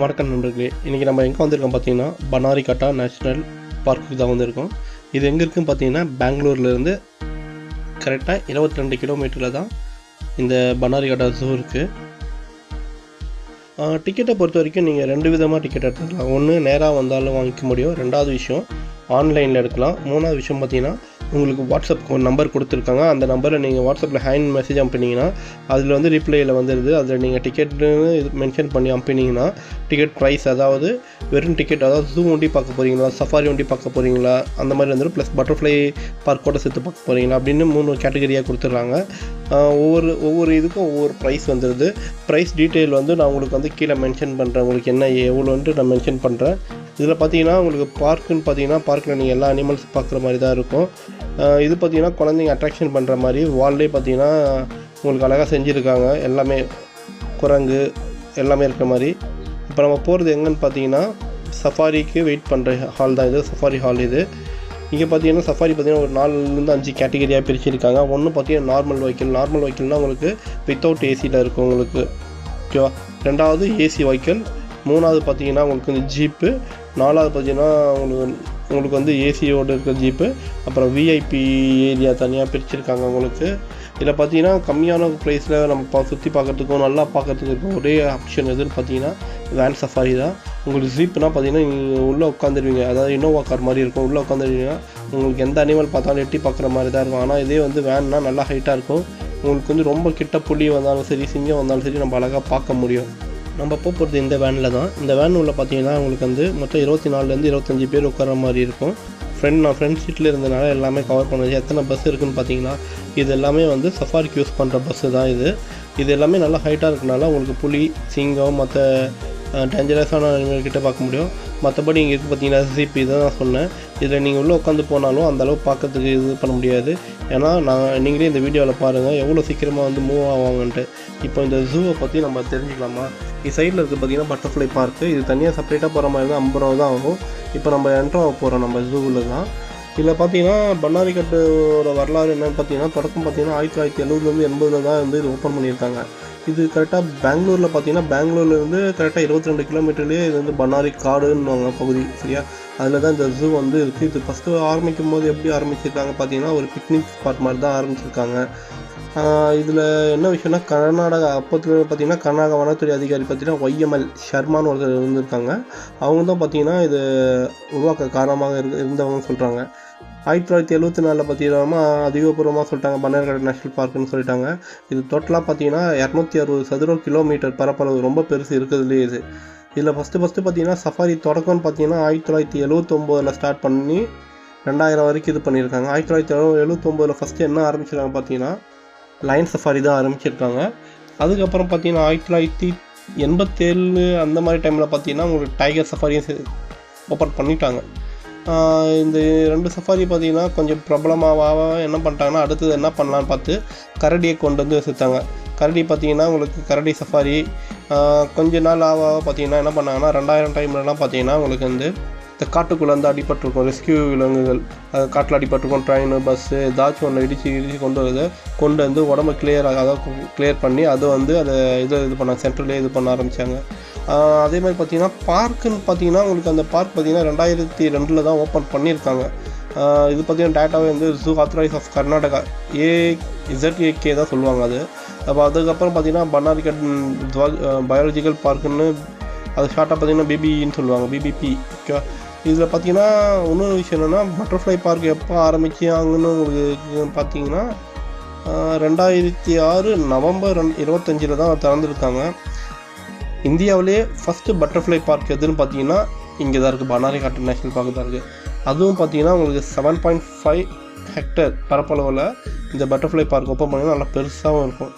வணக்கம் நண்பர்களே இன்றைக்கி நம்ம எங்கே வந்திருக்கோம் பார்த்தீங்கன்னா பனாரிகட்டா நேஷ்னல் பார்க்குக்கு தான் வந்திருக்கோம். இது எங்கே இருக்குன்னு பார்த்தீங்கன்னா பெங்களூர்லேருந்து கரெக்டாக இருபத்தி ரெண்டு கிலோமீட்டரில் தான் இந்த பனாரிகட்டா ஜூ இருக்குது டிக்கெட்டை பொறுத்த வரைக்கும் நீங்கள் ரெண்டு விதமாக டிக்கெட் எடுத்துக்கலாம். ஒன்று நேராக வந்தாலும் வாங்கிக்க முடியும். ரெண்டாவது விஷயம் ஆன்லைனில் எடுக்கலாம். மூணாவது விஷயம் பார்த்தீங்கன்னா உங்களுக்கு வாட்ஸ்அப் ஒரு நம்பர் கொடுத்துருக்காங்க. அந்த நம்பரில் நீங்கள் வாட்ஸ்அப்பில் ஹேண்ட் மெசேஜ் அனுப்பினீங்கன்னா அதில் வந்து ரிப்ளையில் வந்துடுது அதில் நீங்கள் டிக்கெட்னு இது மென்ஷன் பண்ணி அனுப்பினீங்கன்னா டிக்கெட் ப்ரைஸ் அதாவது வெறும் டிக்கெட் அதாவது ஜூ ஒண்டி பார்க்க போகிறீங்களா சஃபாரி ஒண்டி பார்க்க போகிறீங்களா அந்த மாதிரி வந்துடும் ப்ளஸ் பட்டர்ஃப்ளை பார்க்கோட சேர்த்து பார்க்க போகிறீங்களா அப்படின்னு மூணு கேட்டகரியாக கொடுத்துட்றாங்க. ஒவ்வொரு ஒவ்வொரு இதுக்கும் ஒவ்வொரு ப்ரைஸ் வந்துடுது ப்ரைஸ் டீட்டெயில் வந்து நான் உங்களுக்கு வந்து கீழே மென்ஷன் பண்ணுறேன் உங்களுக்கு என்ன எவ்வளோன்ட்டு நான் மென்ஷன் பண்ணுறேன் இதில் பார்த்தீங்கன்னா உங்களுக்கு பார்க்குன்னு பார்த்தீங்கன்னா பார்க்கில் நீங்கள் எல்லா அனிமல்ஸ் பார்க்குற மாதிரி தான் இருக்கும். இது பார்த்தீங்கன்னா குழந்தைங்க அட்ராக்ஷன் பண்ணுற மாதிரி வால்லே பார்த்தீங்கன்னா உங்களுக்கு அழகாக செஞ்சுருக்காங்க. எல்லாமே குரங்கு எல்லாமே இருக்கிற மாதிரி. இப்போ நம்ம போகிறது எங்கன்னு பார்த்தீங்கன்னா சஃபாரிக்கு வெயிட் பண்ணுற ஹால் தான் இது. சஃபாரி ஹால் இது. இங்கே பார்த்தீங்கன்னா சஃபாரி பார்த்தீங்கன்னா ஒரு நாலுலேருந்து அஞ்சு கேட்டகரியாக பிரிச்சிருக்காங்க. ஒன்று பார்த்தீங்கன்னா நார்மல் வெஹிக்கிள் நார்மல் வெஹிக்கிள்னால் உங்களுக்கு வித்தவுட் ஏசியில் இருக்கும் உங்களுக்கு. ஓகேவா ரெண்டாவது ஏசி வெஹிக்கிள் மூணாவது பார்த்தீங்கன்னா உங்களுக்கு வந்து ஜீப்பு நாலாவது பார்த்தீங்கன்னா உங்களுக்கு உங்களுக்கு வந்து ஏசியோடு இருக்கிற ஜீப்பு அப்புறம் விஐபி ஏரியா தனியாக பிரிச்சிருக்காங்க உங்களுக்கு இதில் பார்த்தீங்கன்னா கம்மியான ப்ரைஸில் நம்ம பா சுற்றி பார்க்கறதுக்கும் நல்லா பார்க்கறதுக்கு இருக்கும் ஒரே ஆப்ஷன் எதுன்னு பார்த்தீங்கன்னா வேன் சஃபாரி தான். உங்களுக்கு ஜீப்னா பார்த்தீங்கன்னா நீங்கள் உள்ளே உட்காந்துருவீங்க. அதாவது இன்னோவா கார் மாதிரி இருக்கும். உள்ளே உட்காந்துருவீங்க உங்களுக்கு எந்த அனிமல் பார்த்தாலும் எட்டி பார்க்குற மாதிரி தான் இருக்கும். ஆனால் இதே வந்து வேன்னா நல்லா ஹைட்டாக இருக்கும். உங்களுக்கு வந்து ரொம்ப கிட்ட புள்ளி வந்தாலும் சரி சிங்கம் வந்தாலும் சரி நம்ம அழகாக பார்க்க முடியும். நம்ம போக போகிறது இந்த வேனில் தான். இந்த வேன் உள்ள பார்த்தீங்கன்னா உங்களுக்கு வந்து மொத்தம் இருபத்தி நாலுலேருந்து இருபத்தஞ்சி பேர் உட்கார மாதிரி இருக்கும். ஃப்ரெண்ட் நான் ஃப்ரெண்ட் சீட்டில் இருந்தனால எல்லாமே கவர் பண்ணுது. எத்தனை பஸ் இருக்குன்னு பார்த்தீங்கன்னா இது எல்லாமே வந்து சஃபாரிக்கு யூஸ் பண்ணுற பஸ்ஸு தான் இது. இது எல்லாமே நல்லா ஹைட்டாக இருக்கனால உங்களுக்கு புலி சிங்கம் மற்ற டேஞ்சரஸான அனிமல் பார்க்க முடியும். மற்றபடி இங்கே இருக்குது பார்த்தீங்கன்னா சிபி இதை நான் சொன்னேன். இதில் நீங்கள் உள்ளே உட்காந்து போனாலும் அந்த அளவு பார்க்கறதுக்கு இது பண்ண முடியாது. ஏன்னா நான் நீங்களே இந்த வீடியோவில் பாருங்கள் எவ்வளோ சீக்கிரமாக வந்து மூவ் ஆவாங்கன்ட்டு. இப்போ இந்த ஜூவை பற்றி நம்ம தெரிஞ்சுக்கலாமா? இது சைடில் இருக்குது பார்த்தீங்கன்னா பட்டர்ஃப்ளை பார்க்கு இது தனியாக செப்பரேட்டாக போகிற மாதிரி தான் ஐம்பது ரூபா தான் ஆகும். இப்போ நம்ம என்ட்ரோ ஆக போகிறோம் நம்ம ஜூவில் தான் இதில் பார்த்தீங்கன்னா பண்ணாரிக்கட்டோட வரலாறு என்னென்னு பார்த்தீங்கன்னா தொடக்கம் பார்த்தீங்கன்னா ஆயிரத்தி தொள்ளாயிரத்தி எழுபதுலேருந்து எண்பதில் தான் வந்து இது ஓப்பன் பண்ணியிருக்காங்க. இது கரெக்டாக பெங்களூரில் பார்த்தீங்கன்னா பெங்களூர்லேருந்து கரெக்டாக இருபத்தி ரெண்டு கிலோமீட்டர்லேயே இது வந்து பண்ணாரி காடுன்னுவாங்க பகுதி சரியா? அதில் தான் இந்த ஜூ வந்து இருக்குது இது ஃபஸ்ட்டு ஆரம்பிக்கும் போது எப்படி ஆரம்பிச்சிருக்காங்க பார்த்தீங்கன்னா ஒரு பிக்னிக் ஸ்பாட் மாதிரி தான் ஆரம்பிச்சிருக்காங்க. இதில் என்ன விஷயம்னா கர்நாடகா அப்போத்துல பார்த்தீங்கன்னா கர்நாடகா வனத்துறை அதிகாரி பார்த்தீங்கன்னா ஒய்எம்எல் ஷர்மான்னு ஒருத்தர் இருந்திருக்காங்க. அவங்க தான் பார்த்தீங்கன்னா இது உருவாக்க காரணமாக இரு இருந்தவங்கன்னு சொல்கிறாங்க ஆயிரத்தி தொள்ளாயிரத்தி எழுபத்தி நாலில் பார்த்தீங்கன்னா அதிகபூர்வமாக சொல்லிட்டாங்க பன்னேர்காடு நேஷனல் பார்க்குன்னு சொல்லிட்டாங்க. இது டோட்டலாக பார்த்தீங்கன்னா இரநூத்தி அறுபது சதுர கிலோமீட்டர் பரப்பளவு ரொம்ப பெருசு இருக்கிறதுலே இது. இதில் ஃபஸ்ட்டு ஃபஸ்ட்டு பார்த்தீங்கன்னா சஃபாரி தொடக்கம்னு பார்த்தீங்கன்னா ஆயிரத்தி தொள்ளாயிரத்தி எழுவத்தொம்போதில் ஸ்டார்ட் பண்ணி ரெண்டாயிரம் வரைக்கும் இது பண்ணியிருக்காங்க. ஆயிரத்தி தொள்ளாயிரத்தி எழுபத்தொம்போதில் ஃபஸ்ட்டு என்ன ஆரம்பிச்சிருக்காங்க பார்த்தீங்கன்னா லைன் சஃபாரி தான் ஆரம்பிச்சிருக்காங்க. அதுக்கப்புறம் பார்த்தீங்கன்னா ஆயிரத்தி தொள்ளாயிரத்தி எண்பத்தேழு அந்த மாதிரி டைமில் பார்த்தீங்கன்னா உங்களுக்கு டைகர் சஃபாரியும் ஓப்பன் பண்ணிட்டாங்க. இந்த ரெண்டு சஃபாரி பார்த்தீங்கன்னா கொஞ்சம் பிரபலமாக என்ன பண்ணிட்டாங்கன்னா அடுத்தது என்ன பண்ணலான்னு பார்த்து கரடியை கொண்டு வந்து சேர்த்தாங்க கரடி பார்த்தீங்கன்னா உங்களுக்கு கரடி சஃபாரி கொஞ்ச நாள் ஆக ஆக பார்த்தீங்கன்னா என்ன பண்ணாங்கன்னா ரெண்டாயிரம் டைம்லலாம் பார்த்தீங்கன்னா உங்களுக்கு வந்து இந்த காட்டுக்குள்ளே வந்து அடிபட்டிருக்கும். ரெஸ்கியூ விலங்குகள். அது காட்டில் அடிபட்டிருக்கும். ட்ரெயின் பஸ்ஸு ஏதாச்சும் ஒன்று இடிச்சு இடிச்சு கொண்டு வருது. கொண்டு வந்து உடம்பு கிளியர் அதாவது கிளியர் பண்ணி அதை வந்து அதை இது இது பண்ண சென்ட்ரலே இது பண்ண ஆரம்பித்தாங்க அதே மாதிரி பார்த்தீங்கன்னா பார்க்குன்னு பார்த்தீங்கன்னா உங்களுக்கு அந்த பார்க் பார்த்தீங்கன்னா ரெண்டாயிரத்தி ரெண்டில் தான் ஓப்பன் பண்ணியிருக்காங்க. இது பார்த்தீங்கன்னா டேட்டாவே வந்து zoo authorise of Karnataka A Z A K தான் சொல்லுவாங்க அது. அப்போ அதுக்கப்புறம் பார்த்தீங்கன்னா பன்னாரிகட் பயாலஜிக்கல் பார்க்குன்னு அது ஷார்ட்டாக பார்த்தீங்கன்னா பிபின்னு சொல்லுவாங்க பிபிபி ஓகேவா இதில் பார்த்தீங்கன்னா இன்னொரு விஷயம் என்னென்னா பட்டர்ஃப்ளை பார்க் எப்போ ஆரம்பிச்சாங்கன்னு உங்களுக்கு பார்த்தீங்கன்னா ரெண்டாயிரத்தி ஆறு நவம்பர் ரெண் இருபத்தஞ்சில் தான் திறந்துருக்காங்க. இந்தியாவிலே ஃபஸ்ட்டு பட்டர்ஃப்ளை பார்க் எதுன்னு பார்த்தீங்கன்னா இங்கே தான் இருக்குது. பனாரி காட்டு நேஷனல் பார்க் தான் இருக்குது. அதுவும் பார்த்தீங்கன்னா உங்களுக்கு செவன் பாயிண்ட் ஃபைவ் ஹெக்டர் பரப்பளவில் இந்த பட்டர்ஃப்ளை பார்க் ஓப்பன் பண்ணிங்கன்னா நல்லா பெருசாகவும் இருக்கும்.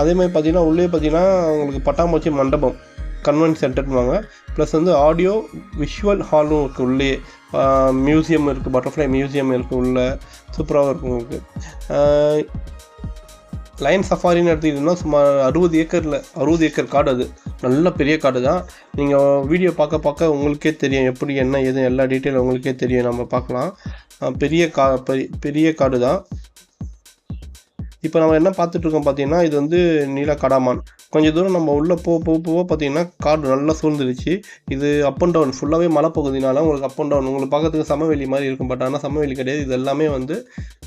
அதேமாதிரி பார்த்தீங்கன்னா உள்ளே பார்த்தீங்கன்னா உங்களுக்கு பட்டாம்பூச்சி மண்டபம். கன்வென்ட் சென்டர்னுவாங்க ப்ளஸ் வந்து ஆடியோ விஷுவல் ஹாலும் இருக்குது உள்ளே. மியூசியம் இருக்குது பட்டர்ஃப்ளை மியூசியம் இருக்குது உள்ளே. சூப்பராகவும் இருக்கும் உங்களுக்கு. லைன் சஃபாரின்னு எடுத்துக்கிட்டிங்கன்னா சுமார் அறுபது ஏக்கரில் அறுபது ஏக்கர் காடு அது. நல்ல பெரிய காடு தான். நீங்கள் வீடியோ பார்க்க பார்க்க உங்களுக்கே தெரியும் எப்படி என்ன எது எல்லா டீட்டெயில் உங்களுக்கே தெரியும். நம்ம பார்க்கலாம். பெரிய கா பெரிய காடு தான். இப்போ நம்ம என்ன பார்த்துட்ருக்கோம் பார்த்தீங்கன்னா இது வந்து நீல கடாமான். கொஞ்சம் தூரம் நம்ம உள்ளே போக போக போக பார்த்தீங்கன்னா காடு நல்லா சூழ்ந்துருச்சு. இது அப் அண்ட் டவுன் ஃபுல்லாகவே மலை பகுதினால உங்களுக்கு அப் அண்ட் டவுன் உங்களுக்கு பார்க்கறதுக்கு சமவெளி மாதிரி இருக்கும். பட் ஆனால் சமவெளி கிடையாது. இது எல்லாமே வந்து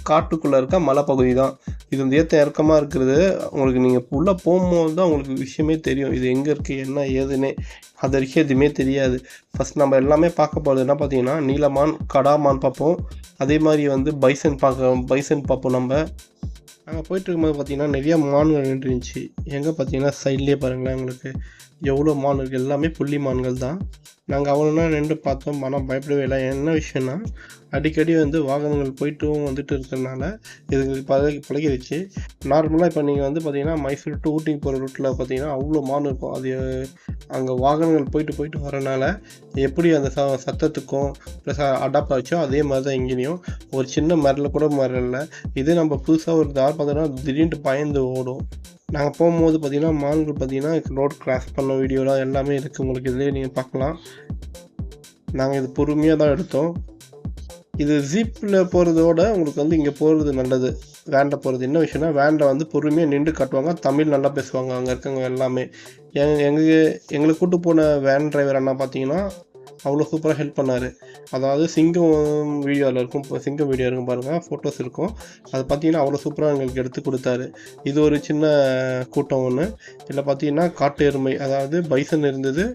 காட்டுக்குள்ளே இருக்க மலைப்பகுதி தான். இது வந்து ஏற்ற இறக்கமாக இருக்கிறது. உங்களுக்கு நீங்கள் உள்ளே போகும்போது தான் உங்களுக்கு விஷயமே தெரியும். இது எங்கே இருக்குது என்ன ஏதுன்னு. அது வரைக்கும் எதுவுமே தெரியாது. ஃபஸ்ட் நம்ம எல்லாமே பார்க்க போகிறது என்ன பார்த்தீங்கன்னா நீலமான் கடாமான் பார்ப்போம். அதே மாதிரி வந்து பைசன் பார்க்க பைசன் பார்ப்போம் நம்ம. நாங்கள் போயிட்டு இருக்கும்போது பார்த்தீங்கன்னா நிறைய மான்கள் நின்றுருந்துச்சு. எங்கே பார்த்தீங்கன்னா சைட்லேயே பாருங்களேன் உங்களுக்கு. எவ்வளோ மான் இருக்குது எல்லாமே புள்ளி மான்கள் தான். நாங்கள் அவ்வளோனா நின்று பார்த்தோம். மனம் பயப்படவே இல்லை. என்ன விஷயம்னா அடிக்கடி வந்து வாகனங்கள் போயிட்டும் வந்துட்டு இருக்கிறதுனால இதுங்களுக்கு பழகி பழகிடுச்சு நார்மலாக இப்போ நீங்கள் வந்து பார்த்தீங்கன்னா மைசூர் டு ஊட்டிக்கு போகிற ரூட்டில் பார்த்தீங்கன்னா அவ்வளோ மான் இருக்கும். அது அங்கே வாகனங்கள் போயிட்டு போயிட்டு வரனால எப்படி அந்த ச சத்தத்துக்கும் ப்ளஸ் அடாப்ட் ஆச்சோ அதே மாதிரி தான் இங்கேயும். ஒரு சின்ன மரல கூட மரல. இதே நம்ம புதுசாக ஒரு தார் பார்த்தோன்னா திடீர்னு பயந்து ஓடும். நாங்கள் போகும்போது பார்த்திங்கன்னா மான்கள் பார்த்தீங்கன்னா ரோட் கிராஸ் பண்ண வீடியோலாம் எல்லாமே இருக்குது உங்களுக்கு இதுலேயே நீங்கள் பார்க்கலாம். நாங்கள் இது பொறுமையாக தான் எடுத்தோம். இது ஜீப்பில் போகிறதோட உங்களுக்கு வந்து இங்கே போகிறது நல்லது. வேனில் போகிறது என்ன விஷயம்னா வேனில் வந்து பொறுமையாக நின்று காட்டுவாங்க. தமிழ் நல்லா பேசுவாங்க. அங்கே இருக்கவங்க எல்லாமே. எங் எங்கள் எங்களை கூட்டு போன வேன் டிரைவர் அண்ணா பார்த்தீங்கன்னா அவ்வளோ சூப்பராக ஹெல்ப் பண்ணார். அதாவது சிங்கம் வீடியோவில் இருக்கும் இப்போ சிங்கம் வீடியோ இருக்கும் பாருங்கள் ஃபோட்டோஸ் இருக்கும். அது பார்த்தீங்கன்னா அவ்வளோ சூப்பராக எங்களுக்கு எடுத்து கொடுத்தாரு. இது ஒரு சின்ன கூட்டம் ஒன்று இதில் பார்த்தீங்கன்னா காட்டு எருமை அதாவது பைசன் இருந்தது.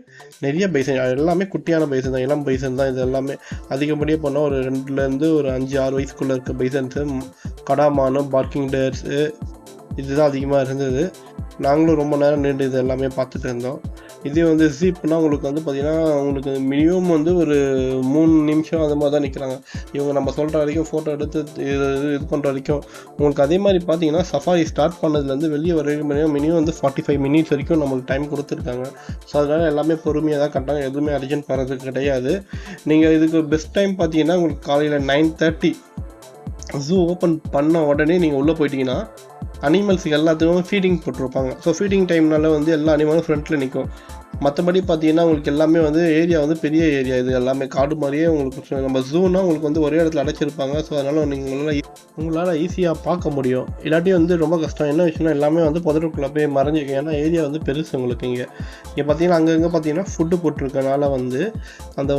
நிறைய பைசன் எல்லாமே குட்டியான பைசன் தான் இளம் பைசன் தான் இது எல்லாமே. அதிகப்படியாக போனால் ஒரு ரெண்டுலேருந்து ஒரு அஞ்சு ஆறு வயசுக்குள்ளே இருக்க பைசன்ஸு கடாமானம் பார்க்கிங் டேர்ஸு இதுதான் அதிகமாக இருந்தது. நாங்களும் ரொம்ப நேரம் நின்று இது எல்லாமே பார்த்துட்டு இருந்தோம். இதே வந்து ஜீப்னா உங்களுக்கு வந்து பார்த்திங்கன்னா உங்களுக்கு மினிமம் வந்து ஒரு மூணு நிமிஷம் அந்த மாதிரி தான் நிற்கிறாங்க இவங்க நம்ம சொல்கிற வரைக்கும் ஃபோட்டோ எடுத்து இது இது இது பண்ணுற வரைக்கும். உங்களுக்கு அதே மாதிரி பார்த்தீங்கன்னா சஃபாரி ஸ்டார்ட் பண்ணதுலேருந்து வெளியே வரைக்கும் மினிமம் வந்து ஃபார்ட்டி ஃபைவ் மினிட்ஸ் வரைக்கும் நம்மளுக்கு டைம் கொடுத்துருக்காங்க. ஸோ அதனால் எல்லாமே பொறுமையாக தான் கட்டாங்க. எதுவுமே அர்ஜென்ட் பண்ணுறது கிடையாது. நீங்கள் இதுக்கு பெஸ்ட் டைம் பார்த்தீங்கன்னா உங்களுக்கு காலையில் நைன் தேர்ட்டி ஜூ ஓப்பன் பண்ண உடனே நீங்கள் உள்ளே போயிட்டீங்கன்னா அனிமல்ஸுக்கு எல்லாத்துக்கும் ஃபீடிங் போட்டிருப்பாங்க. ஸோ ஃபீடிங் டைம்னால வந்து எல்லா அனிமலும் ஃப்ரண்ட்டில் நிற்கும் மற்றபடி பார்த்தீங்கன்னா உங்களுக்கு எல்லாமே வந்து ஏரியா வந்து பெரிய ஏரியா இது எல்லாமே. காடு மாதிரியே உங்களுக்கு நம்ம ஜூனா உங்களுக்கு வந்து ஒரே இடத்துல அடைச்சிருப்பாங்க. ஸோ அதனால் நீங்கள் உங்களால் உங்களால் ஈஸியாக பார்க்க முடியும். இல்லாட்டி வந்து ரொம்ப கஷ்டம். என்ன விஷயம்னா எல்லாமே வந்து புதருக்குள்ளே போய் மறைஞ்சிக்கும். ஏன்னா ஏரியா வந்து பெருசு உங்களுக்கு இங்கே. இங்கே பார்த்தீங்கன்னா அங்கங்கே பார்த்தீங்கன்னா ஃபுட்டு போட்டிருக்கனால வந்து அந்த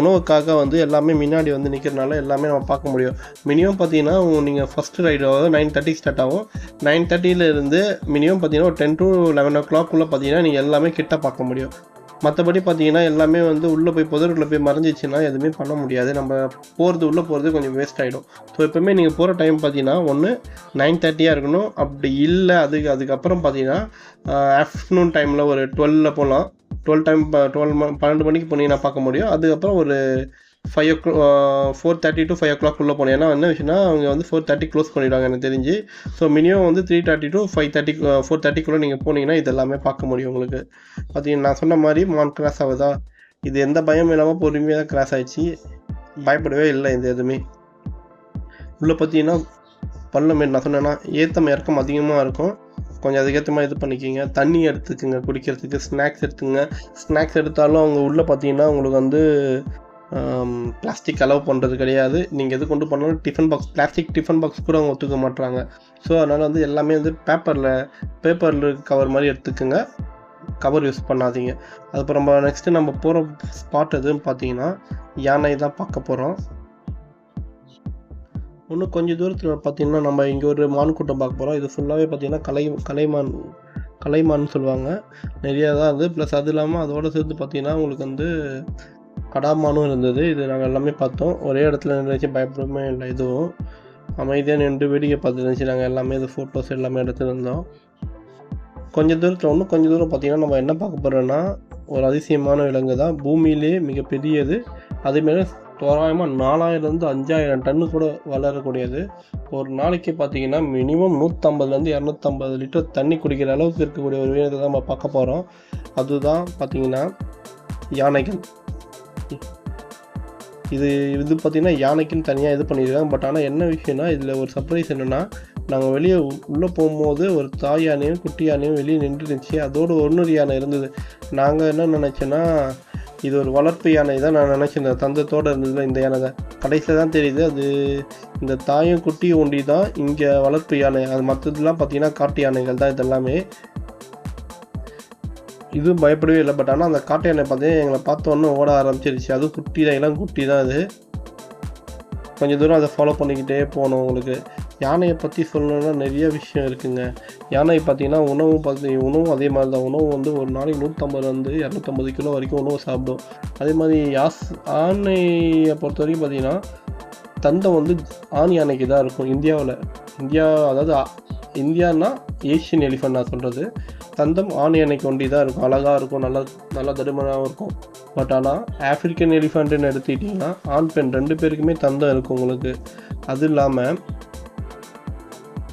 உணவுக்காக வந்து எல்லாமே முன்னாடி வந்து நிற்கிறனால எல்லாமே நம்ம பார்க்க முடியும். மினிமம் பார்த்தீங்கன்னா நீங்கள் ஃபஸ்ட்டு ரைடு ஆகும் நைன் தேர்ட்டி ஸ்டார்ட் ஆகும். நைன் தேர்ட்டியிலேருந்து மினிமம் பார்த்தீங்கன்னா ஒரு டென் டு லெவன் ஓ கிளாக்குள்ளே பார்த்தீங்கன்னா நீங்கள் எல்லாமே கிட்ட பார்க்க முடியும். மற்றபடி பார்த்தீங்கன்னா எல்லாமே வந்து உள்ளே போய் புதருக்குள்ளே போய் மறைஞ்சிச்சுன்னா எதுவுமே பண்ண முடியாது. நம்ம போகிறது உள்ளே போகிறது கொஞ்சம் வேஸ்ட் ஆகிடும் ஸோ எப்போவுமே நீங்கள் போகிற டைம் பார்த்தீங்கன்னா ஒன்று நைன் தேர்ட்டியாக இருக்கணும். அப்படி இல்லை அதுக்கு அதுக்கப்புறம் பார்த்தீங்கன்னா ஆஃப்டர்நூன் டைமில் ஒரு டுவெலில் போகலாம் டுவெல் டைம் டுவெல் பன்னெண்டு மணிக்கு போனீங்கன்னா பார்க்க முடியும். அதுக்கப்புறம் ஒரு five o'clock four thirty to five o'clock உள்ளே போனேன். ஏன்னா என்ன விஷயம்னா அவங்க வந்து ஃபோர் தேர்ட்டி க்ளோஸ் பண்ணிடுவாங்க எனக்கு தெரிஞ்சு. ஸோ மினிமம் வந்து three thirty to five thirty four தேர்ட்டிக்குள்ளே நீங்கள் போனீங்கன்னா இது எல்லாமே பார்க்க முடியும் உங்களுக்கு. பார்த்தீங்கன்னா நான் சொன்ன மாதிரி மான் கிராஸ் ஆகுதா? இது எந்த பயமும் இல்லாமல் பொறுமையாக தான் கிராஸ் ஆகிடுச்சு பயப்படவே இல்லை இது எதுவுமே. உள்ளே பார்த்தீங்கன்னா பள்ளம் நான் சொன்னேன்னா ஏத்தம் இறக்கம் அதிகமாக இருக்கும். கொஞ்சம் அதுக்கேற்ற மாதிரி இது பண்ணிக்கிங்க. தண்ணி எடுத்துக்குங்க குடிக்கிறதுக்கு ஸ்நாக்ஸ் எடுத்துங்க ஸ்நாக்ஸ் எடுத்தாலும் அவங்க உள்ளே பார்த்தீங்கன்னா உங்களுக்கு வந்து பிளாஸ்டிக் அலோவ் பண்ணுறது கிடையாது. நீங்கள் எது கொண்டு பண்ணாலும் tiffin box plastic tiffin box கூட அவங்க ஒத்துக்க மாட்டுறாங்க ஸோ அதனால் வந்து எல்லாமே வந்து பேப்பரில் பேப்பரில் கவர் மாதிரி எடுத்துக்கோங்க. கவர் யூஸ் பண்ணாதீங்க. அதுக்கப்புறம் நம்ம நெக்ஸ்ட்டு நம்ம போகிற ஸ்பாட் எதுன்னு பார்த்தீங்கன்னா யானை தான் பார்க்க போகிறோம் இன்னும் கொஞ்சம் தூரத்தில் பார்த்தீங்கன்னா நம்ம இங்கே ஒரு மான் கூட்டம் பார்க்க போகிறோம் இது ஃபுல்லாகவே பார்த்தீங்கன்னா கலை கலைமான் கலைமான்னு சொல்லுவாங்க. நிறையா தான் அது. ப்ளஸ் அது இல்லாமல் அதோடு சேர்த்து பார்த்தீங்கன்னா உங்களுக்கு வந்து கடாமானும் இருந்தது. இது நாங்கள் எல்லாமே பார்த்தோம். ஒரே இடத்துல நின்றுச்சு. பயப்படமே இல்லை இதுவும். அமைதியாக நின்று வேடிக்கை பார்த்து இருந்துச்சு. நாங்கள் எல்லாமே இது ஃபோட்டோஸ் எல்லாமே எடுத்துருந்தோம் கொஞ்சம் தூரத்தில் இன்னும் கொஞ்சம் தூரம் பார்த்திங்கன்னா நம்ம என்ன பார்க்க போகிறோன்னா ஒரு அதிசயமான விலங்கு தான். பூமியிலே மிகப்பெரியது. அதேமாரி தோராயமாக நாலாயிரம்லேருந்து அஞ்சாயிரம் டன்னு கூட வளரக்கூடியது. ஒரு நாளைக்கு பார்த்தீங்கன்னா மினிமம் நூற்றம்பதுலேருந்து இரநூத்தம்பது லிட்டர் தண்ணி குடிக்கிற அளவுக்கு இருக்கக்கூடிய ஒரு உயிரினத்தை தான் நம்ம பார்க்க போகிறோம் அதுதான் பார்த்திங்கன்னா யானைகள். இது இது பார்த்திங்கன்னா யானைக்குன்னு தனியாக இது பண்ணியிருக்காங்க. பட் ஆனால் என்ன விஷயம்னா இதில் ஒரு சர்ப்ரைஸ் என்னென்னா நாங்கள் வெளியே உள்ளே போகும்போது ஒரு தாய் யானையும் குட்டி யானையும் வெளியே நின்றுருந்துச்சு அதோடு இன்னொரு யானை இருந்தது. நாங்கள் என்ன நினச்சோன்னா இது ஒரு வளர்ப்பு யானை தான் நான் நினச்சிருந்தேன் தந்தத்தோடு இருந்ததுல இந்த யானை தான். கடைசியில் தான் தெரியுது அது இந்த தாயும் குட்டியும் ஒண்டி தான் இங்கே வளர்ப்பு யானை. அது மற்றதுலாம் பார்த்திங்கன்னா காட்டு யானைகள் தான் இது எல்லாமே இதுவும் பயப்படவே இல்லை. பட் ஆனால் அந்த காட்டை யானை பார்த்தீங்கன்னா எங்களை பார்த்தோன்னே ஓட ஆரம்பிச்சிருச்சு. அதுவும் குட்டி தான் இளம் குட்டி தான் அது. கொஞ்சம் தூரம் அதை ஃபாலோ பண்ணிக்கிட்டே போகணும் உங்களுக்கு. யானையை பற்றி சொல்லணும்னா நிறைய விஷயம் இருக்குங்க. யானை பார்த்தீங்கன்னா உணவும் பார்த்தீங்கன்னா உணவும் அதே மாதிரி தான். உணவு வந்து ஒரு நாளைக்கு நூற்றம்பதுலேருந்து இரநூத்தம்பது கிலோ வரைக்கும் உணவு சாப்பிடும். அதே மாதிரி யாஸ் யானையை பொறுத்த வரைக்கும் பார்த்தீங்கன்னா தந்தம் வந்து ஆண் யானைக்கு தான் இருக்கும். இந்தியாவில். இந்தியா அதாவது இந்தியானா இந்தியான்னா ஏஷியன் எலிஃபண்ட் நான் சொல்கிறது தந்தம் ஆண் யானைக்கு ஒண்டி தான் இருக்கும். அழகாக இருக்கும் நல்லா நல்லா தடிமனாகவும் இருக்கும். பட் ஆனால் ஆஃப்ரிக்கன் எலிஃபண்ட்டுன்னு எடுத்துக்கிட்டிங்கன்னா ஆண் பெண் ரெண்டு பேருக்குமே தந்தம் இருக்கும் உங்களுக்கு. அது இல்லாமல்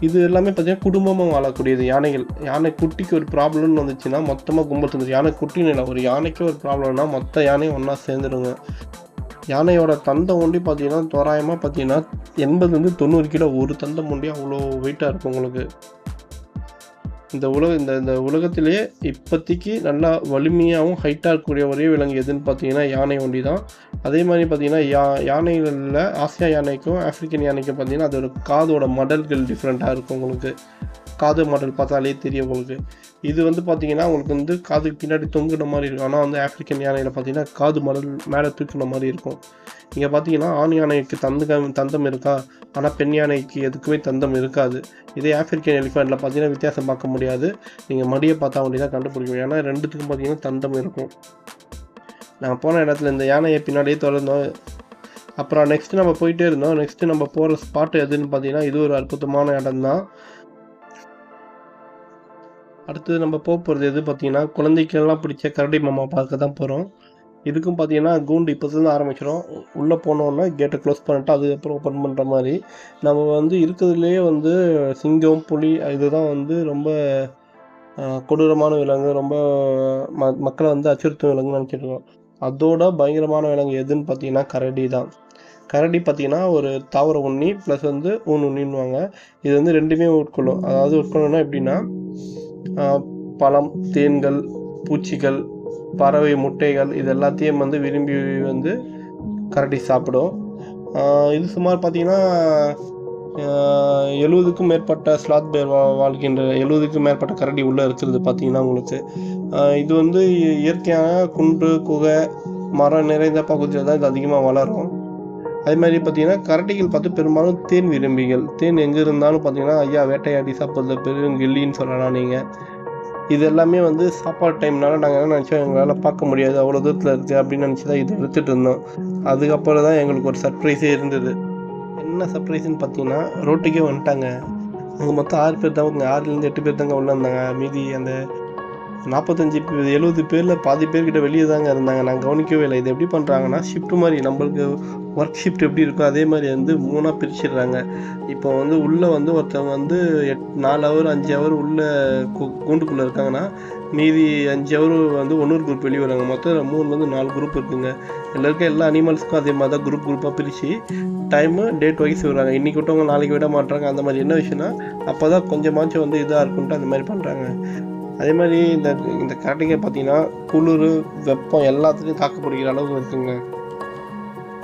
இது எல்லாமே பார்த்தீங்கன்னா குடும்பமாக வாழக்கூடியது. யானைகள் யானை குட்டிக்கு ஒரு ப்ராப்ளம்னு வந்துச்சுன்னா மொத்தமாக கும்பல் தந்துடும் யானை குட்டின்னு இல்லை ஒரு யானைக்கு ஒரு ப்ராப்ளம்னா மொத்த யானையும் ஒன்றா சேர்ந்துருங்க. யானையோட தந்தம் ஒண்டி பார்த்தீங்கன்னா தோராயமாக பார்த்தீங்கன்னா எண்பதுலேருந்து தொண்ணூறு கிலோ ஒரு தந்தம் ஒண்டி அவ்வளோ வெயிட்டாக இருக்கும் உங்களுக்கு. இந்த உலக இந்த இந்த உலகத்திலேயே இப்போதைக்கு நல்லா வலிமையாகவும் ஹைட்டாக இருக்கக்கூடிய ஒரே விலங்கு எதுன்னு பார்த்தீங்கன்னா யானை ஒண்டி தான். அதே மாதிரி பார்த்தீங்கன்னா யா யானைகளில் ஆசியா யானைக்கும் ஆஃப்ரிக்கன் யானைக்கும் பார்த்தீங்கன்னா அதோட காதோட மடல்கள் டிஃப்ரெண்ட்டாக இருக்கும் உங்களுக்கு. காது மாடல் பார்த்தாலே தெரியும் உங்களுக்கு. இது வந்து பார்த்தீங்கன்னா உங்களுக்கு வந்து காதுக்கு பின்னாடி தொங்குன மாதிரி இருக்கும். ஆனால் வந்து ஆப்பிரிக்கன் யானையில் பார்த்தீங்கன்னா காது மடல் மேலே தூக்கின மாதிரி இருக்கும். இங்கே பார்த்தீங்கன்னா ஆண் யானைக்கு தந்து தந்தம் இருக்கா? ஆனால் பெண் யானைக்கு எதுக்குமே தந்தம் இருக்காது. இதே ஆப்பிரிக்கன் எலிஃபெண்ட்டில் பார்த்தீங்கன்னா வித்தியாசம் பார்க்க முடியாது. நீங்கள் மடியை பார்த்தா வேண்டி தான் கண்டுபிடிக்கும் ஏன்னா ரெண்டுத்துக்கும் பார்த்தீங்கன்னா தந்தம் இருக்கும். நான் போன இடத்துல இந்த யானையை பின்னாடியே தொடர்ந்தோம் அப்புறம் நெக்ஸ்ட்டு நம்ம போயிட்டே இருந்தோம். நெக்ஸ்ட்டு நம்ம போகிற ஸ்பாட் எதுன்னு பார்த்தீங்கன்னா இது ஒரு அற்புதமான இடம் தான் அடுத்தது நம்ம போக போகிறது எது பார்த்தீங்கன்னா குழந்தைக்கெல்லாம் பிடிச்ச கரடி மாமா பார்க்க தான் போகிறோம் இதுக்கும் பார்த்தீங்கன்னா கூண்டு இப்போதுலேருந்து ஆரம்பிச்சிடும் உள்ளே போனோன்னா கேட்டை க்ளோஸ் பண்ணிட்டு அதுக்கப்புறம் ஓப்பன் பண்ணுற மாதிரி. நம்ம வந்து இருக்கிறதுலேயே வந்து சிங்கம் புலி இதுதான் வந்து ரொம்ப கொடூரமான விலங்கு. ரொம்ப ம மக்களை வந்து அச்சுறுத்தும் விலங்குன்னு நினச்சிருக்கோம் அதோட பயங்கரமான விலங்கு எதுன்னு பார்த்தீங்கன்னா கரடி தான். கரடி பார்த்தீங்கன்னா ஒரு தாவர உண்ணி ப்ளஸ் வந்து ஊன் உண்ணின்னுவாங்க. இது வந்து ரெண்டுமே உட்கொள்ளும். அதாவது உட்கொள்ளணும்னா எப்படின்னா பழம் தேன்கள் பூச்சிகள் பறவை முட்டைகள் இது எல்லாத்தையும் வந்து விரும்பி வந்து கரடி சாப்பிடும். இது சுமார் பார்த்தீங்கன்னா எழுபதுக்கும் மேற்பட்ட ஸ்லாத் பேர் வா வாழ்கின்ற எழுபதுக்கும் மேற்பட்ட கரடி உள்ளே இருக்கிறது பார்த்தீங்கன்னா உங்களுக்கு. இது வந்து இயற்கையான குன்று குகை மரம் நிறைந்த பகுதியில் தான் இது அதிகமாக வளரும். அதே மாதிரி பார்த்தீங்கன்னா கரடிகள் பார்த்து பெரும்பாலும் தேன் விரும்பிகள். தேன் எங்கே இருந்தாலும் பார்த்தீங்கன்னா ஐயா வேட்டையாடி சாப்பிட்றது பெரும் கில்லின்னு சொல்லலாம் நீங்கள் இது எல்லாமே வந்து சாப்பாடு டைம்னால நாங்கள் என்ன நினச்சோம்? எங்களால் பார்க்க முடியாது. அவ்வளோ தூரத்தில் இருக்குது அப்படின்னு நினச்சி தான் இது எடுத்துகிட்டு இருந்தோம். அதுக்கப்புறம் தான் எங்களுக்கு ஒரு சர்ப்ரைஸே இருந்தது. என்ன சர்ப்ரைஸ்ன்னு பார்த்தீங்கன்னா ரோட்டுக்கே வந்துட்டாங்க. அங்கே மொத்தம் ஆறு பேர் தான். ஆறுலேருந்து எட்டு பேர் தாங்க உள்ளே இருந்தாங்க மீதி அந்த நாற்பத்தஞ்சு எழுபது பேரில் பாதி பேர்கிட்ட வெளியே தாங்க இருந்தாங்க. நான் கவனிக்கவே இல்லை. இது எப்படி பண்ணுறாங்கன்னா ஷிஃப்ட் மாதிரி நம்மளுக்கு ஒர்க் ஷிஃப்ட் எப்படி இருக்கோ அதே மாதிரி வந்து மூணாக பிரிச்சிடுறாங்க. இப்போ வந்து உள்ளே வந்து ஒருத்தவங்க வந்து எட் நாலு ஹவர் அஞ்சு ஹவர் உள்ளே கூண்டுக்குள்ளே இருக்காங்கன்னா மீதி அஞ்சு ஹவர் வந்து ஒன்னொரு குரூப் வெளியே வராங்க. மொத்தம் மூணுலேருந்து நாலு குரூப் இருக்குங்க. எல்லாருக்கும் இருக்க எல்லா அனிமல்ஸ்க்கும் அதே மாதிரி தான் குரூப் குரூப்பாக பிரித்து டைமு டேட் வைஸ் விடுறாங்க. இன்றைக்கி விட்டவங்க நாளைக்கு விட மாட்டுறாங்க அந்த மாதிரி என்ன விஷயம்னா அப்போ தான் கொஞ்சமாச்சும் வந்து இதாக இருக்குன்ட்டு அந்த மாதிரி பண்ணுறாங்க அதே மாதிரி இந்த இந்த கரடிங்க பார்த்தீங்கன்னா குளிர் வெப்பம் எல்லாத்துலேயும் தாக்கப்படுகிற அளவு இருக்குங்க.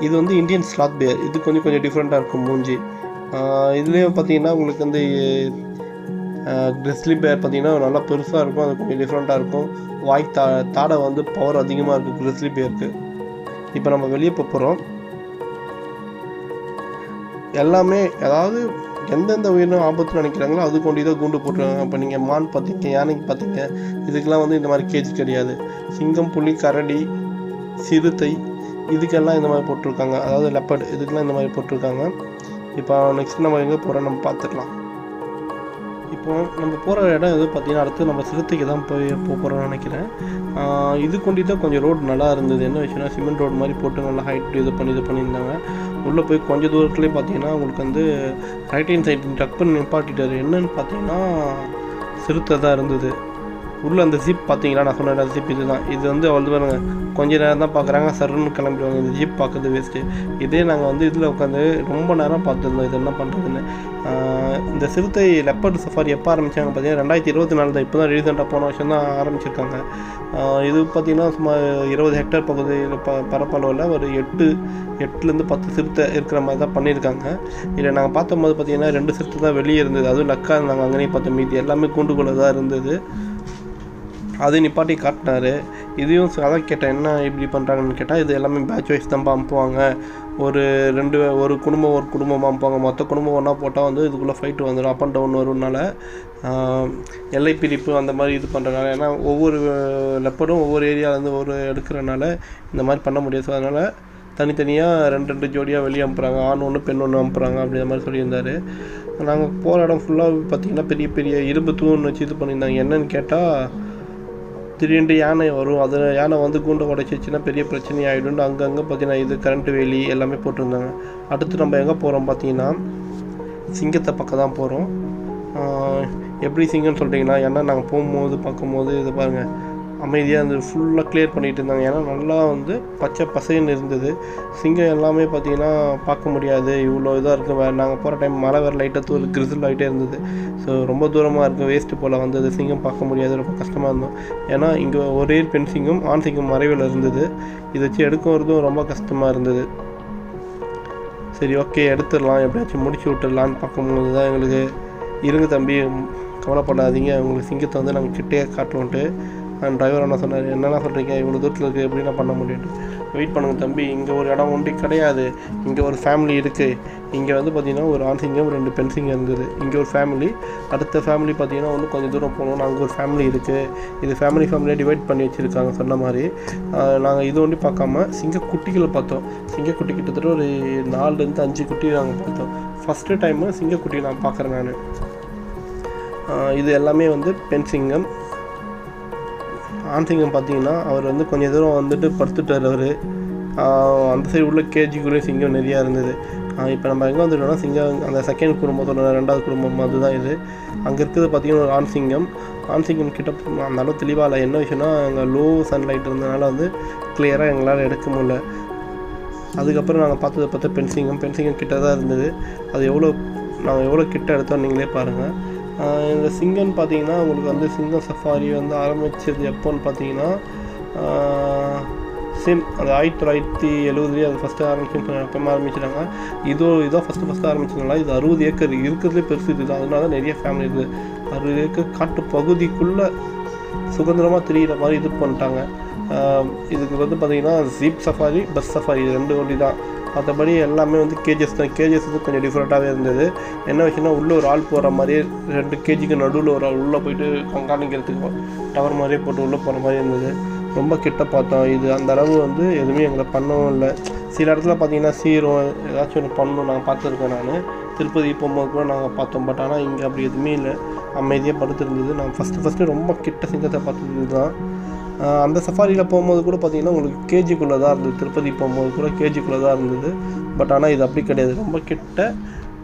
இது வந்து இந்தியன் ஸ்லாத் பேர் இது கொஞ்சம் கொஞ்சம் டிஃப்ரெண்ட்டாக இருக்கும் மூஞ்சி. இதுலேயும் பார்த்தீங்கன்னா உங்களுக்கு வந்து கிறிஸ்லி பேர் பார்த்தீங்கன்னா நல்லா பெருசாக இருக்கும். அது கொஞ்சம் டிஃப்ரெண்ட்டாக இருக்கும். வாய் தா தாடை வந்து பவர் அதிகமாக இருக்கும் கிறிஸ்லி பேருக்கு இப்போ நம்ம வெளியே போக போகிறோம் எல்லாமே அதாவது எந்தெந்த உயிரினம் ஆபத்துன்னு நினைக்கிறாங்களோ அது கொண்டு இதை கூண்டு போட்டுருக்காங்க இப்போ நீங்கள் மான் பார்த்தீங்க யானைக்கு பார்த்தீங்க இதுக்கெல்லாம் வந்து இந்த மாதிரி கேஜ் கிடையாது. சிங்கம் புலி கரடி சிறுத்தை இதுக்கெல்லாம் இந்த மாதிரி போட்டிருக்காங்க. அதாவது லெப்பர்டு இதுக்கெல்லாம் இந்த மாதிரி போட்டிருக்காங்க. இப்போ நெக்ஸ்ட் நம்ம எங்கே போகிறோம் நம்ம பார்த்துக்கலாம். இப்போ நம்ம போகிற இடம் எது பார்த்தீங்கன்னா அடுத்து நம்ம சிறுத்தைக்கு தான் போய் போகிறோம்னு நினைக்கிறேன். இது கொண்டு தான் கொஞ்சம் ரோடு நல்லா இருந்தது. என்ன விஷயம்னா சிமெண்ட் ரோடு மாதிரி போட்டு நல்லா ஹைட் இது பண்ணி இது பண்ணியிருந்தாங்க. உள்ளே போய் கொஞ்சம் தூரத்துலேயே பார்த்தீங்கன்னா உங்களுக்கு வந்து ரைட் ஹேண்ட் சைடு டக் பண்ணி நிப்பாட்டிட்டார். என்னன்னு பார்த்தீங்கன்னா சிறுத்தை தான் இருந்தது. உள்ளே அந்த ஜிப் பார்த்தீங்களா நான் சொன்ன ஜிப் இது தான் இது வந்து அவ்வளோ பாருங்க கொஞ்ச நேரம் தான் பார்க்குறாங்க சருன்னு கிளம்பிடுவாங்க. இந்த ஜிப் பார்க்குறது வேஸ்ட்டு இதே நாங்கள் வந்து இதில் உட்காந்து ரொம்ப நேரம் பார்த்துருந்தோம் இது என்ன பண்ணுறதுன்னு இந்த சிறுத்தை லெப்பர்டு சஃபாரி எப்போ ஆரம்பித்தாங்க பார்த்தீங்கன்னா ரெண்டாயிரத்தி இருபத்தி நாலு தான் இப்போ தான் ரீசெண்டாக போன வருஷம் தான் ஆரம்பிச்சிருக்காங்க. இது பார்த்திங்கன்னா சுமார் இருபது ஹெக்டேர் பகுதியில் ப பரப்பளவில் ஒரு எட்டு எட்டுலேருந்து பத்து சிறுத்தை இருக்கிற மாதிரி தான் பண்ணியிருக்காங்க. இதில் நாங்கள் பார்த்தம்போது பார்த்தீங்கன்னா ரெண்டு சிறுத்தை தான் வெளியே இருந்தது. அதுவும் லக்கா நாங்கள் அங்கேயே பார்த்தோம். மீதி எல்லாமே கூண்டுக்குள்ளே தான் இருந்தது. அது நிப்பாட்டி காட்டினாரு. இதையும் அதான் கேட்டேன் என்ன இப்படி பண்ணுறாங்கன்னு கேட்டால் இது எல்லாமே பேட்ச் வைஸ் தான் அனுப்புவாங்க ஒரு ரெண்டு ஒரு குடும்பம் ஒரு குடும்பமாக அனுப்புவாங்க மொத்த குடும்பம் ஒன்றா போட்டால் வந்து இதுக்குள்ளே ஃபைட்டு வந்துடும் அப் அண்ட் டவுன் வரும்னால எல்லை பிரிப்பு அந்த மாதிரி இது பண்ணுறதுனால ஏன்னா ஒவ்வொரு லெப்பரும் ஒவ்வொரு ஏரியாவிலேருந்து ஒரு எடுக்கிறனால இந்த மாதிரி பண்ண முடியாது. ஸோ அதனால் தனித்தனியாக ரெண்டு ரெண்டு ஜோடியாக வெளியே அனுப்புகிறாங்க ஆண் ஒன்று பெண் ஒன்று அனுப்புகிறாங்க அப்படிங்கிற மாதிரி சொல்லியிருந்தார். நாங்கள் போகிற இடம் ஃபுல்லாக பார்த்தீங்கன்னா பெரிய பெரிய இரும்பு தூண் வச்சு இது பண்ணியிருந்தாங்க. என்னன்னு கேட்டால் திடீர்னு யானை வரும். அது யானை வந்து கூண்டை உடைச்சிச்சுன்னா பெரிய பிரச்சனை ஆகிடும் அங்கங்கே பார்த்தீங்கன்னா இது கரண்ட் வேலி எல்லாமே போட்டிருந்தாங்க. அடுத்து நம்ம எங்கே போகிறோம் பார்த்தீங்கன்னா சிங்கத்தை பக்கம் தான் போகிறோம் எப்படி சிங்கம்னு சொல்கிறீங்கன்னா ஏன்னா நாங்கள் போகும்போது பார்க்கும்போது இது பாருங்கள் அமைதியாக இருந்து ஃபுல்லாக க்ளியர் பண்ணிட்டு இருந்தாங்க. ஏன்னா நல்லா வந்து பச்சை பசைன்னு இருந்தது. சிங்கம் எல்லாமே பார்த்தீங்கன்னா பார்க்க முடியாது. இவ்வளோ இதாக இருக்குது வே நாங்கள் போகிற டைம் மழை வேறு லைட்டாக தூள் கிரிசில் ஆகிட்டே இருந்தது. ஸோ ரொம்ப தூரமாக இருக்குது வேஸ்ட்டு போல் வந்தது. சிங்கம் பார்க்க முடியாது. ரொம்ப கஷ்டமாக இருந்தோம். ஏன்னா இங்கே ஒரே பெண் சிங்கம் ஆண் சிங்கம் மறைவில் இருந்தது. இதை வச்சு எடுக்க வரதும் ரொம்ப கஷ்டமாக இருந்தது. சரி ஓகே எடுத்துடலாம். எப்படியாச்சும் முடிச்சு விட்டுடலான்னு பார்க்கும்போது தான் எங்களுக்கு இருங்க தம்பி கவலைப்படாதீங்க. உங்களுக்கு சிங்கத்தை வந்து நாங்கள் கிட்டே காட்டுவோன்ட்டு. டிரைவர் என்ன சொன்னார் என்னென்ன சொல்கிறீங்க இவ்வளோ தூரத்தில் இருக்குது எப்படி நான் பண்ண முடியும்? வெயிட் பண்ணுங்கள் தம்பி இங்கே ஒரு இடம் ஒன்றி கிடையாது. இங்கே ஒரு ஃபேமிலி இருக்குது இங்கே வந்து பார்த்திங்கன்னா ஒரு ஆண் சிங்கம் ரெண்டு பெண் சிங்கம் இருந்தது. இங்கே ஒரு ஃபேமிலி அடுத்த ஃபேமிலி பார்த்தீங்கன்னா ஒன்று கொஞ்சம் தூரம் போகணும் அங்கே ஒரு ஃபேமிலி இருக்குது இது ஃபேமிலி ஃபேமிலியாக டிவைட் பண்ணி வச்சுருக்காங்க சொன்ன மாதிரி. நாங்கள் இது ஒன்றி பார்க்காம சிங்கக்குட்டிகளை பார்த்தோம். சிங்கக்குட்டி கிட்டத்தட்ட ஒரு நாலுலேருந்து அஞ்சு குட்டி நாங்கள் பார்த்தோம். ஃபஸ்ட்டு டைமு சிங்கக்குட்டி நான் பார்க்குறேன் நான். இது எல்லாமே வந்து பெண் சிங்கம். ஆண் பார்த்தீங்கன்னா அவர் வந்து கொஞ்சம் தூரம் வந்துட்டு படுத்துட்டார் அவர். அந்த சைடு உள்ள கேஜிக்குள்ளேயும் சிங்கம் நிறையா இருந்தது. இப்போ நம்ம எங்கே வந்துட்டோம்னா சிங்கம் அந்த செகண்ட் குடும்பத்தோட ரெண்டாவது குடும்பம் அதுதான் இது. அங்கே இருக்கிறது பார்த்தீங்கன்னா ஒரு ஆண் சிங்கம் ஆண் சிங்கம் கிட்ட அந்த அளவு தெளிவாக இல்லை. என்ன விஷயம்னா அங்கே லோ சன்லைட் இருந்தனால வந்து கிளியராக எங்களால் எடுக்க முடியல. அதுக்கப்புறம் நாங்கள் பார்த்ததை பார்த்தா பென்சிங்கம் சிங்கம் பெண் சிங்கம் கிட்ட தான் இருந்தது. அது எவ்வளோ நாங்கள் எவ்வளோ கிட்ட எடுத்தோம் நீங்களே பாருங்கள் இந்த சிங்கம்னு பார்த்தீங்கன்னா உங்களுக்கு வந்து சிங்கம் சஃபாரி வந்து ஆரம்பித்தது எப்போன்னு பார்த்தீங்கன்னா சேம் அது ஆயிரத்தி தொள்ளாயிரத்தி எழுபதுலேயே அது ஃபஸ்ட்டு ஆரம்பிச்சுன்னு எப்போ ஆரம்பிச்சிட்டாங்க. இதோ இதோ ஃபஸ்ட்டு ஃபஸ்ட்டு ஆரம்பிச்சதுனால இது அறுபது ஏக்கர் இருக்கிறதுலே பெருசு இதுதான் அதனால தான் நிறைய ஃபேமிலி இருக்குது அறுபது ஏக்கர் காட்டு பகுதிக்குள்ளே சுதந்திரமாக தெரியிற மாதிரி இது பண்ணிட்டாங்க. இதுக்கு வந்து பார்த்தீங்கன்னா ஜீப் சஃபாரி பஸ் சஃபாரி இது ரெண்டு வண்டி தான் மற்றபடி எல்லாமே வந்து கேஜஸ் தான். கேஜஸ் வந்து கொஞ்சம் டிஃப்ரெண்ட்டாகவே இருந்தது. என்ன விஷயம்னா உள்ளே ஒரு ஆள் போகிற மாதிரியே ரெண்டு கேஜிக்கு நடுவில் ஒரு ஆள் உள்ளே போயிட்டு கண்காணிக்கிறதுக்கு டவர் மாதிரியே போட்டு உள்ளே போகிற மாதிரி இருந்தது. ரொம்ப கிட்ட பார்த்தோம். இது அந்த அளவு வந்து எதுவுமே எங்களை பண்ணவும் இல்லை. சில இடத்துல பார்த்தீங்கன்னா சீரும் ஏதாச்சும் ஒன்று பண்ணணும் நான் பார்த்துருக்கேன் நான். திருப்பதி போகும்போது கூட நாங்கள் பார்த்தோம். பட் ஆனால் இங்கே அப்படி எதுவுமே இல்லை. அமைதியாக படுத்துருந்தது. நான் ஃபஸ்ட்டு ஃபஸ்ட்டு ரொம்ப கிட்ட சிங்கத்தை பார்த்துருந்தது தான் அந்த சஃபாரியில் போகும்போது கூட பார்த்திங்கன்னா உங்களுக்கு கேஜிக்குள்ளே தான் இருந்தது. திருப்பதி போகும்போது கூட கேஜிக்குள்ளே தான் இருந்தது. பட் ஆனால் இது அப்படி கிடையாது. ரொம்ப கிட்ட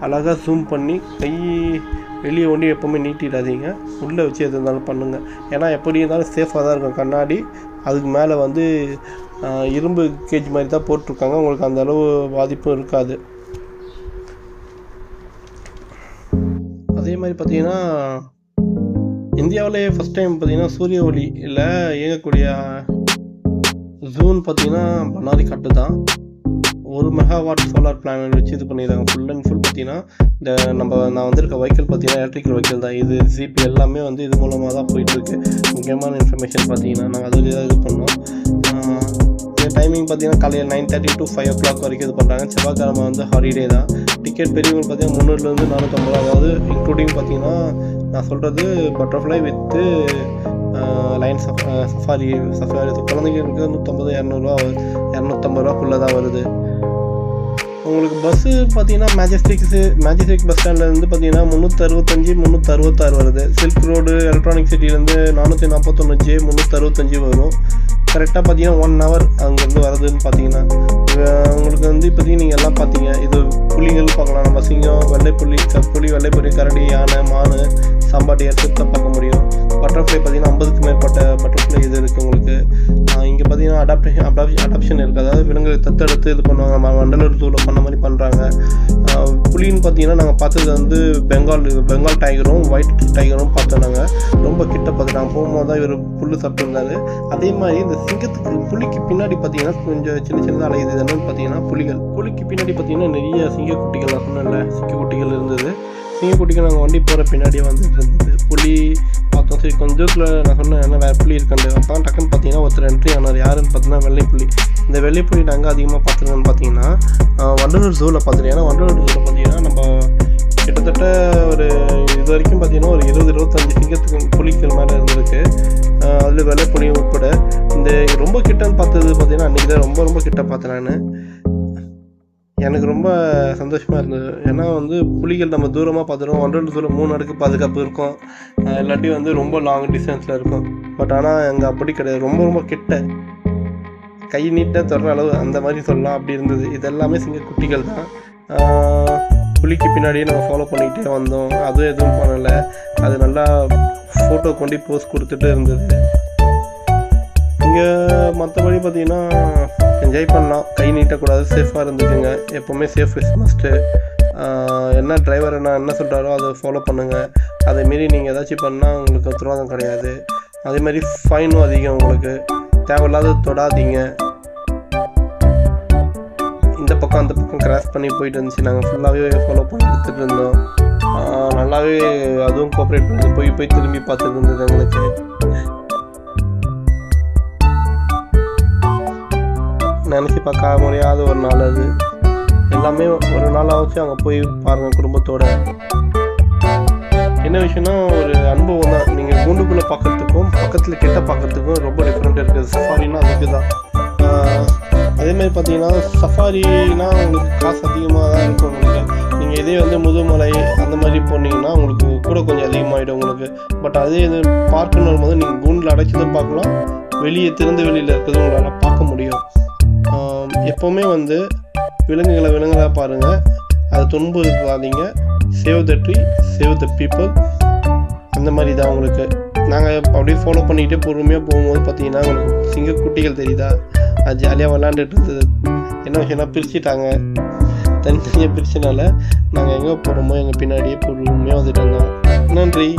அழகாக ஜூம் பண்ணி கை வெளியே ஒண்டி எப்போவுமே நீட்டிடாதீங்க. உள்ளே வச்சு எது இருந்தாலும் பண்ணுங்கள் ஏன்னா எப்படி இருந்தாலும் சேஃபாக தான் இருக்கும். கண்ணாடி அதுக்கு மேலே வந்து இரும்பு கேஜ் மாதிரி தான் போட்டிருக்காங்க. உங்களுக்கு அந்த அளவு பாதிப்பும் இருக்காது. அதே மாதிரி பார்த்திங்கன்னா இந்தியாவிலேயே ஃபஸ்ட் டைம் பார்த்தீங்கன்னா சூரிய ஒளி இல்லை இயங்கக்கூடிய ஜூன் பார்த்தீங்கன்னா பண்ணாரி காட்டு தான். ஒரு மெகாவாட் சோலார் பிளானட் வச்சு இது பண்ணிடுறாங்க ஃபுல் அண்ட் ஃபுல் பார்த்தீங்கன்னா இந்த நம்ம நான் வந்திருக்க வெஹிக்கிள் பார்த்தீங்கன்னா எலக்ட்ரிக்கல் வெஹிக்கிள் தான். இது ஜிபி எல்லாமே வந்து இது மூலமாக தான் போயிட்டுருக்கு. முக்கியமான இன்ஃபர்மேஷன் பார்த்தீங்கன்னா நாங்கள் அதில் தான் இது பண்ணோம். இந்த டைமிங் பார்த்தீங்கன்னா காலையில் nine thirty to five o'clock வரைக்கும் இது பண்ணுறாங்க செவ்வாய்க்கிழமை வந்து ஹாலிடே தான். டிக்கெட் பெரியவங்க பார்த்தீங்கன்னா முந்நூறுலேருந்து நானூற்றம்பது ரூபா அதாவது இன்க்ளூடிங் பார்த்தீங்கன்னா நான் சொல்கிறது பட்டர்ஃப்ளை வித்து லைன் சஃபாரி சஃபாரி குழந்தைங்களுக்கு நூற்றம்பது இரநூறுவா இரநூத்தம்பது ரூபாக்குள்ளே தான் வருது. உங்களுக்கு பஸ்ஸு பார்த்தீங்கன்னா மேஜஸ்டிக்ஸு மேஜஸ்டிக் பஸ் ஸ்டாண்ட்லேருந்து பார்த்தீங்கன்னா முந்நூற்றறுபத்தஞ்சி முந்நூற்றறுபத்தாறு வருது. சில்க் ரோடு எலக்ட்ரானிக் சிட்டிலேருந்து நானூற்றி நாற்பத்தொன்று ஜே வரும். கரெக்டாக பார்த்தீங்கன்னா ஒன் ஹவர் அங்கேருந்து வருதுன்னு பார்த்தீங்கன்னா உங்களுக்கு வந்து இப்போதைக்கு நீங்கள் எல்லாம் பார்த்தீங்க இது புலிகள் பார்க்கலாம். நம்ம சிங்கம் வெள்ளை புலி புலி கரடி யானை மான் மேற்பட்ட ஏர்ஷிப் பார்க்க முடியும். பட்டர்ஃப்ளை பார்த்தீங்கன்னா ஐம்பதுக்கு மேற்பட்ட பட்டர்ஃப்ளை இது இருக்குது உங்களுக்கு. இங்கே பார்த்தீங்கன்னா அடாப்டேஷன் அடாப்ஷன் அடாப்ஷன் இருக்குது அதாவது விலங்குகளை தத்தெடுத்து இது பண்ணுவாங்க. நம்ம மண்டலத்தூரில் பண்ண மாதிரி பண்ணுறாங்க புலின்னு பார்த்தீங்கன்னா நாங்கள் பார்த்தது வந்து பெங்கால் பெங்கால் டைகரும் ஒயிட் டைகரும் பார்த்தோம் நாங்கள் ரொம்ப கிட்ட பார்த்து நாங்கள் போகும்போது தான் இவர் புல் சாப்பிட்டுருந்தாரு. அதே மாதிரி இந்த சிங்கத்துக்கு புலிக்கு பின்னாடி பார்த்தீங்கன்னா கொஞ்சம் சின்ன சின்னதாக அலையுது. என்னன்னு பார்த்தீங்கன்னா புலிகள். புலிக்கு பின்னாடி பார்த்தீங்கன்னா நிறைய சிங்க குட்டிகள் நான் சொன்னேன்ல சிங்க குட்டிகள் இருந்தது. சிங்கக்குட்டிகள் நாங்கள் வண்டி போகிற பின்னாடியே வந்துட்டு இருந்தது. புலி பார்த்தோம். சரி கொஞ்சம் தூரத்தில் நான் சொன்னேன் என்ன வேறு புலி இருக்கேன் அப்போ டக்குன்னு பார்த்தீங்கன்னா ஒருத்தர் என்ட்ரி ஆனார். யாருன்னு பார்த்தீங்கன்னா வெள்ளைப்புலி. இந்த வெள்ளை புலி நாங்கள் அதிகமாக பார்த்துருக்கோன்னு பார்த்தீங்கன்னா வண்டலூர் ஜூவில் பார்த்துருக்கேன் ஏன்னா வண்டலூர் ஜூவில் பார்த்தீங்கன்னா நம்ம கிட்டத்தட்ட ஒரு இது வரைக்கும் பார்த்தீங்கன்னா ஒரு இருபது இருபத்தஞ்சு சிங்கத்துக்கு புலிகள் மேலே இருந்திருக்கு. அதில் வெள்ளை உட்பட. இந்த ரொம்ப கிட்டன்னு பார்த்தது பார்த்தீங்கன்னா அன்றைக்கி தான் ரொம்ப ரொம்ப கிட்ட பார்த்தேன் நான். எனக்கு ரொம்ப சந்தோஷமாக இருந்தது. ஏன்னா வந்து புலிகள் நம்ம தூரமாக பார்த்துருவோம் ஒன்றரை தூரம் மூணு அடுக்கு பாதுகாப்பு இருக்கும். இல்லாட்டி வந்து ரொம்ப லாங் டிஸ்டன்ஸில் இருக்கும். பட் ஆனால் அங்கே அப்படி கிடையாது. ரொம்ப ரொம்ப கிட்ட. கை நீட்டாக தொடர அளவு அந்த மாதிரி சொல்லலாம். அப்படி இருந்தது. இது எல்லாமே சிங்கக்குட்டிகள் தான். புலிக்கு பின்னாடியே நம்ம ஃபாலோ பண்ணிக்கிட்டே வந்தோம். அதுவும் எதுவும் பண்ணலை. அது நல்லா ஃபோட்டோ கொண்டு போஸ்ட் கொடுத்துட்டு இருந்தது. இங்கே மற்றபடி பார்த்திங்கன்னா என்ஜாய் பண்ணலாம். கை நீட்டக்கூடாது சேஃபாக இருந்துக்குங்க. எப்போவுமே சேஃப் இஸ் மஸ்ட்டு என்ன டிரைவர் என்ன என்ன சொல்கிறாரோ அதை ஃபாலோ பண்ணுங்கள் அதே மாரி நீங்கள் ஏதாச்சும் பண்ணால் உங்களுக்கு உத்தரவாதம் கிடையாது. அதே மாதிரி ஃபைனும் அதிகம் உங்களுக்கு. தேவையில்லாத தொடாதீங்க. இந்த பக்கம் அந்த பக்கம் கிராஸ் பண்ணி போயிட்டு இருந்துச்சு. நாங்கள் ஃபுல்லாகவே ஃபாலோ பண்ணி எடுத்துகிட்டு இருந்தோம். நல்லாவே அதுவும் கோஆப்ரேட் பண்ணி போய் போய் திரும்பி பார்த்துட்டு இருந்தது எங்களுக்கு. நினச்சி பார்க்க முடியாத ஒரு நாள் அது. எல்லாமே ஒரு நாளாச்சும் அங்கே போய் பாருங்கள் குடும்பத்தோட. என்ன விஷயம்னா ஒரு அனுபவம் தான். நீங்கள் கூண்டுக்குள்ளே பார்க்கறதுக்கும் பக்கத்தில் கிட்ட பார்க்கறதுக்கும் ரொம்ப டிஃப்ரெண்ட் இருக்குது சஃபாரினா அதுக்கு தான். அதேமாதிரி அதே மாதிரி பார்த்தீங்கன்னா சஃபாரினா உங்களுக்கு காசு அதிகமாக தான் இருக்கும் உங்களுக்கு. நீங்கள் இதே வந்து முதுமலை அந்த மாதிரி போனீங்கன்னா உங்களுக்கு கூட கொஞ்சம் அதிகமாகிடும் உங்களுக்கு. பட் அதே இது பார்க்குன்னு வரும்போது நீங்கள் கூண்டில் அடைச்சதும் பார்க்கலாம். வெளியே திறந்த வெளியில் இருக்கிறது உங்களால் பார்க்க முடியும். எப்போவுமே வந்து விலங்குகளை விலங்குகளாக பாருங்கள் அதை துன்புறுத்தாதீங்க save the tree save the people அந்த மாதிரி தான் உங்களுக்கு. நாங்கள் அப்படியே ஃபாலோ பண்ணிக்கிட்டே பொறுமையாக போகும்போது பார்த்தீங்கன்னா உங்களுக்கு சிங்கக்குட்டிகள் தெரியுதா? அது ஜாலியாக விளாண்டுட்டு இருந்தது. என்ன விஷயம்னா பிரிச்சுட்டாங்க. தனித்தனியாக பிரிச்சனால நாங்கள் எங்கே போகிறோமோ எங்கள் பின்னாடியே பொறுமையாக வந்துட்டு இருந்தோம் நன்றி.